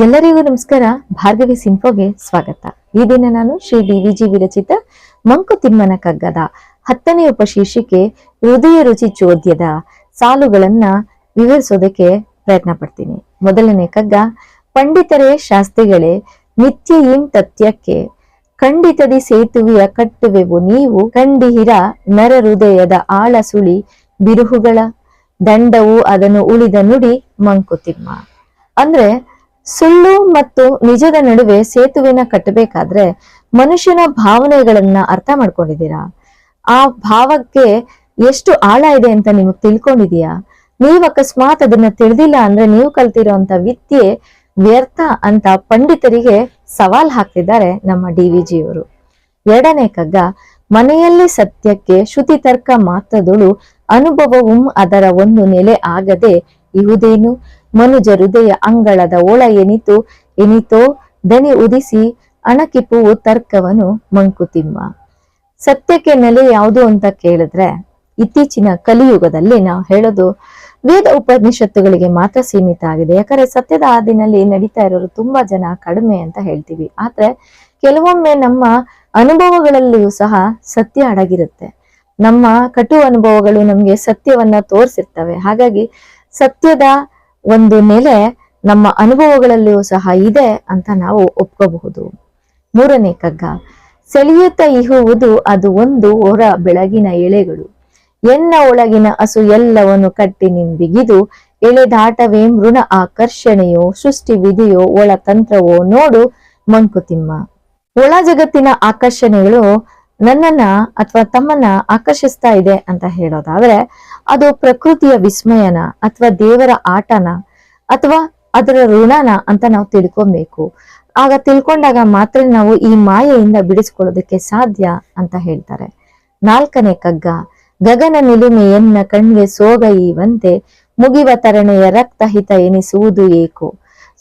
ಎಲ್ಲರಿಗೂ ನಮಸ್ಕಾರ. ಭಾರ್ಗವಿ ಸಿನ್ಫೋಗೆ ಸ್ವಾಗತ. ಈ ದಿನ ನಾನು ಶ್ರೀ ಡಿ ವಿಜಿ ವಿರಚಿತ ಮಂಕುತಿಮ್ಮನ ಕಗ್ಗದ ಹತ್ತನೇ ಉಪಶೀರ್ಷಿಕೆ ಹೃದಯ ರುಚಿ ಚೋದ್ಯದ ಸಾಲುಗಳನ್ನ ವಿವರಿಸೋದಕ್ಕೆ ಪ್ರಯತ್ನ ಪಡ್ತೀನಿ. ಮೊದಲನೇ ಕಗ್ಗ, ಪಂಡಿತರೇ ಶಾಸ್ತ್ರಿಗಳೇ, ನಿತ್ಯ ಇಂ ತತ್ಯಕ್ಕೆ ಖಂಡಿತದಿ ಸೇತುವೆಯ ಕಟ್ಟುವೆವು ನೀವು ಕಂಡಿಹಿರ ನರ ಹೃದಯದ ಆಳ ಸುಳಿ ಬಿರುಹುಗಳ ದಂಡವು ಅದನ್ನು ಉಳಿದ ನುಡಿ ಮಂಕುತಿಮ್ಮ ಅಂದ್ರೆ ಸುಳ್ಳು ಮತ್ತು ನಿಜದ ನಡುವೆ ಸೇತುವೆನ ಕಟ್ಟಬೇಕಾದ್ರೆ ಮನುಷ್ಯನ ಭಾವನೆಗಳನ್ನ ಅರ್ಥ ಮಾಡ್ಕೊಂಡಿದ್ದೀರಾ? ಆ ಭಾವಕ್ಕೆ ಎಷ್ಟು ಆಳ ಇದೆ ಅಂತ ನಿಮಗ್ ತಿಳ್ಕೊಂಡಿದೀಯಾ ನೀವು ಅಕಸ್ಮಾತ್ ಅದನ್ನ ತಿಳಿದಿಲ್ಲ ಅಂದ್ರೆ ನೀವು ಕಲ್ತಿರೋಂತ ವಿದ್ಯೆ ವ್ಯರ್ಥ ಅಂತ ಪಂಡಿತರಿಗೆ ಸವಾಲ್ ಹಾಕ್ತಿದ್ದಾರೆ ನಮ್ಮ ಡಿ ವಿ ಜಿಯವರು. ಎರಡನೇ ಕಗ್ಗ ಮನೆಯಲ್ಲಿ ಸತ್ಯಕ್ಕೆ ಶ್ರುತಿ ತರ್ಕ ಮಾತ್ರದಳು ಅನುಭವವು ಅದರ ಒಂದು ನೆಲೆ ಆಗದೆ ಇಹುದೇನು ಮನುಜ ಹೃದಯ ಅಂಗಳದ ಒಳ ಎನಿತು, ಎನಿತೋ ದನಿ ಉದಿಸಿ, ಅಣಕಿಪುವು ತರ್ಕವನು ಮಂಕುತಿಮ್ಮ. ಸತ್ಯಕ್ಕೆ ನೆಲೆ ಯಾವುದು ಅಂತ ಕೇಳಿದ್ರೆ, ಇತ್ತೀಚಿನ ಕಲಿಯುಗದಲ್ಲಿ ನಾವು ಹೇಳೋದು ವೇದ ಉಪನಿಷತ್ತುಗಳಿಗೆ ಮಾತ್ರ ಸೀಮಿತ ಆಗಿದೆ. ಯಾಕಂದ್ರೆ ಸತ್ಯದ ಹಾದಿನಲ್ಲಿ ನಡೀತಾ ಇರೋರು ತುಂಬಾ ಜನ ಕಡಿಮೆ ಅಂತ ಹೇಳ್ತೀವಿ. ಆದ್ರೆ ಕೆಲವೊಮ್ಮೆ ನಮ್ಮ ಅನುಭವಗಳಲ್ಲಿಯೂ ಸಹ ಸತ್ಯ ಅಡಗಿರುತ್ತೆ. ನಮ್ಮ ಕಟು ಅನುಭವಗಳು ನಮ್ಗೆ ಸತ್ಯವನ್ನ ತೋರಿಸಿರ್ತವೆ. ಹಾಗಾಗಿ ಸತ್ಯದ ಒಂದು ನೆಲೆ ನಮ್ಮ ಅನುಭವಗಳಲ್ಲೂ ಸಹ ಇದೆ ಅಂತ ನಾವು ಒಪ್ಕೋಬಹುದು. ಮೂರನೇ ಕಗ್ಗ. ಸೆಳೆಯುತ್ತ ಇಹುವುದು ಅದು ಒಂದು ಹೊರ ಬೆಳಗಿನ ಎಳೆಗಳು. ಎನ್ನ ಒಳಗಿನ ಹಸು ಎಲ್ಲವನ್ನು ಕಟ್ಟಿ ನಿಂಬಿಗಿದು ಎಳೆದಾಟವೇ ಮೃಣ ಆಕರ್ಷಣೆಯೋ, ಸೃಷ್ಟಿ ವಿಧಿಯೋ, ಒಳ ತಂತ್ರವೋ ನೋಡು ಮಂಕುತಿಮ್ಮ. ಒಳ ಜಗತ್ತಿನ ಆಕರ್ಷಣೆಗಳು ನನ್ನನ್ನ ಅಥವಾ ತಮ್ಮನ್ನ ಆಕರ್ಷಿಸ್ತಾ ಇದೆ ಅಂತ ಹೇಳೋದಾದ್ರೆ ಅದು ಪ್ರಕೃತಿಯ ವಿಸ್ಮಯನ ಅಥವಾ ದೇವರ ಆಟನ ಅಥವಾ ಅದರ ಋಣನ ಅಂತ ನಾವು ತಿಳ್ಕೊಬೇಕು. ಆಗ ತಿಳ್ಕೊಂಡಾಗ ಮಾತ್ರ ನಾವು ಈ ಮಾಯೆಯಿಂದ ಬಿಡಿಸ್ಕೊಳ್ಳೋದಕ್ಕೆ ಸಾಧ್ಯ ಅಂತ ಹೇಳ್ತಾರೆ. ನಾಲ್ಕನೇ ಕಗ್ಗ. ಗಗನ ನಿಲುಮೆಯನ್ನ ಕಣ್ಗೆ ಸೋಗ ಇವಂತೆ ಮುಗಿವ ತರಣೆಯ ರಕ್ತಹಿತ ಎನಿಸುವುದು ಏಕೋ.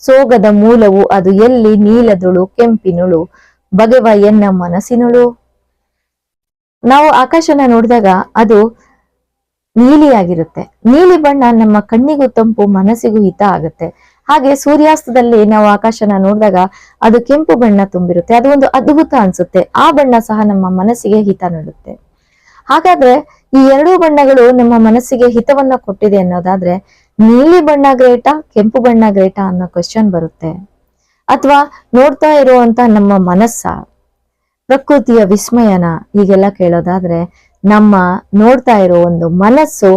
ಸೋಗದ ಮೂಲವು ಅದು ಎಲ್ಲಿ ನೀಲದಳು ಕೆಂಪಿನುಳು, ಬಗೆವ ಎನ್ನ ಮನಸ್ಸಿನುಳು. ನಾವು ಆಕಾಶನ ನೋಡಿದಾಗ ಅದು ನೀಲಿಯಾಗಿರುತ್ತೆ. ನೀಲಿ ಬಣ್ಣ ನಮ್ಮ ಕಣ್ಣಿಗೂ ತಂಪು, ಮನಸ್ಸಿಗೂ ಹಿತ ಆಗುತ್ತೆ. ಹಾಗೆ ಸೂರ್ಯಾಸ್ತದಲ್ಲಿ ನಾವು ಆಕಾಶನ ನೋಡಿದಾಗ ಅದು ಕೆಂಪು ಬಣ್ಣ ತುಂಬಿರುತ್ತೆ. ಅದು ಒಂದು ಅದ್ಭುತ ಅನ್ಸುತ್ತೆ. ಆ ಬಣ್ಣ ಸಹ ನಮ್ಮ ಮನಸ್ಸಿಗೆ ಹಿತ ನೀಡುತ್ತೆ. ಹಾಗಾದ್ರೆ ಈ ಎರಡೂ ಬಣ್ಣಗಳು ನಮ್ಮ ಮನಸ್ಸಿಗೆ ಹಿತವನ್ನ ಕೊಟ್ಟಿದೆ ಅನ್ನೋದಾದ್ರೆ ನೀಲಿ ಬಣ್ಣ ಗ್ರೇಟಾ, ಕೆಂಪು ಬಣ್ಣ ಗ್ರೇಟಾ ಅನ್ನೋ ಕ್ವಶನ್ ಬರುತ್ತೆ. ಅಥವಾ ನೋಡ್ತಾ ಇರುವಂತ ನಮ್ಮ ಮನಸ್ಸ, ಪ್ರಕೃತಿಯ ವಿಸ್ಮಯನ ಹೀಗೆಲ್ಲ ಕೇಳೋದಾದ್ರೆ ನಮ್ಮ ನೋಡ್ತಾ ಇರೋ ಒಂದು ಮನಸ್ಸು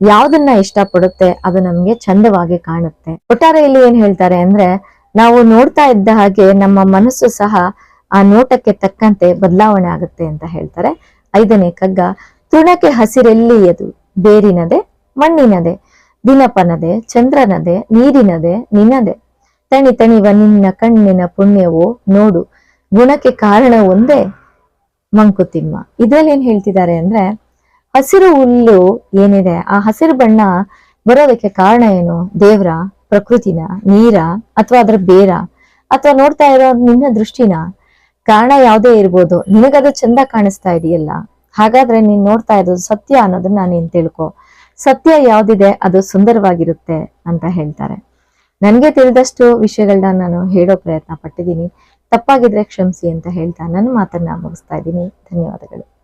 ಯಾವ್ದನ್ನ ಇಷ್ಟಪಡುತ್ತೆ ಅದು ನಮ್ಗೆ ಚಂದವಾಗಿ ಕಾಣುತ್ತೆ. ಒಟ್ಟಾರೆ ಇಲ್ಲಿ ಏನ್ ಹೇಳ್ತಾರೆ ಅಂದ್ರೆ, ನಾವು ನೋಡ್ತಾ ಇದ್ದ ಹಾಗೆ ನಮ್ಮ ಮನಸ್ಸು ಸಹ ಆ ನೋಟಕ್ಕೆ ತಕ್ಕಂತೆ ಬದಲಾವಣೆ ಆಗುತ್ತೆ ಅಂತ ಹೇಳ್ತಾರೆ. ಐದನೇ ಕಗ್ಗ ತೃಣಕ್ಕೆ ಹಸಿರೆಲ್ಲಿಯದು ಬೇರಿನದೆ, ಮಣ್ಣಿನದೆ, ದಿನಪನದೆ, ಚಂದ್ರನದೆ, ನೀರಿನದೆ ನಿನ್ನದೆ ತಣಿ ತಣಿವ ನಿನ್ನ ಕಣ್ಣಿನ ಪುಣ್ಯವೋ ನೋಡು, ಗುಣಕ್ಕೆ ಕಾರಣ ಒಂದೇ ಮಂಕುತಿಮ್ಮ ಇದ್ರಲ್ಲಿ ಏನ್ ಹೇಳ್ತಿದ್ದಾರೆ ಅಂದ್ರೆ, ಹಸಿರು ಹುಲ್ಲು ಏನಿದೆ, ಆ ಹಸಿರು ಬಣ್ಣ ಬರೋದಕ್ಕೆ ಕಾರಣ ಏನು? ದೇವ್ರ, ಪ್ರಕೃತಿನ, ನೀರ, ಅಥವಾ ಅದರ ಬೇರ? ಅಥವಾ ನೋಡ್ತಾ ಇರೋ ನಿನ್ನ ದೃಷ್ಟಿನ ಕಾರಣ ಯಾವುದೇ ಇರ್ಬೋದು. ನಿನಗದು ಚಂದ ಕಾಣಿಸ್ತಾ ಇದೆಯಲ್ಲ? ಹಾಗಾದ್ರೆ ನೀನ್ ನೋಡ್ತಾ ಇರೋದು ಸತ್ಯ ಅನ್ನೋದನ್ನ ನೀನ್ ತಿಳ್ಕೊ? ಸತ್ಯ ಯಾವ್ದಿದೆ, ಅದು ಸುಂದರವಾಗಿರುತ್ತೆ ಅಂತ ಹೇಳ್ತಾರೆ. ನನಗೆ ತಿಳಿದಷ್ಟು ವಿಷಯಗಳನ್ನ ನಾನು ಹೇಳೋ ಪ್ರಯತ್ನ ಪಟ್ಟಿದ್ದೀನಿ. ತಪ್ಪಾಗಿದ್ರೆ ಕ್ಷಮಿಸಿ ಅಂತ ಹೇಳ್ತಾ ನನ್ನ ಮಾತನ್ನ ಮುಗಿಸ್ತಾ ಇದ್ದೀನಿ. ಧನ್ಯವಾದಗಳು.